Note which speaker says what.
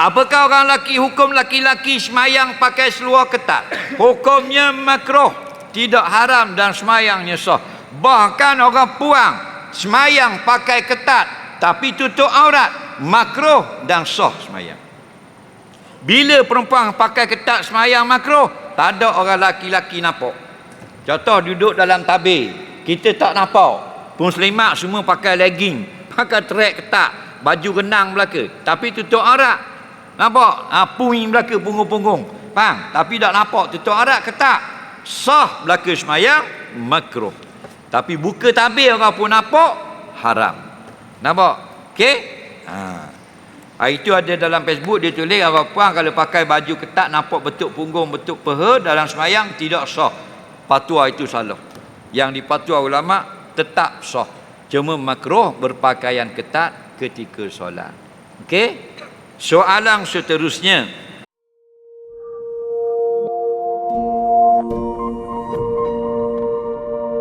Speaker 1: Apakah orang laki hukum laki-laki semayang pakai seluar ketat? Hukumnya makruh, tidak haram dan semayangnya sah. Bahkan orang puang semayang pakai ketat tapi tutup aurat, makruh dan sah semayang. Bila perempuan pakai ketat semayang makruh, tak ada orang laki-laki nampak. Contoh duduk dalam tabir, kita tak nampak. Muslimat semua pakai legging, pakai track ketat, baju renang belaka, tapi tutup aurat. Nampak? Ha, puing belaka punggung-punggung. Faham? Tapi tak nampak tutup aurat ketat. Sah belaka semayang, makruh. Tapi buka tabir orang pun nampak, haram. Nampak? Okey? Ha. Ha, itu ada dalam Facebook dia tulis orang puan kalau pakai baju ketat nampak betul punggung betul peha dalam semayang tidak sah. Fatwa itu salah. Yang dipatwa ulama tetap sah. Cuma makruh berpakaian ketat ketika solat. Okey? Soalan seterusnya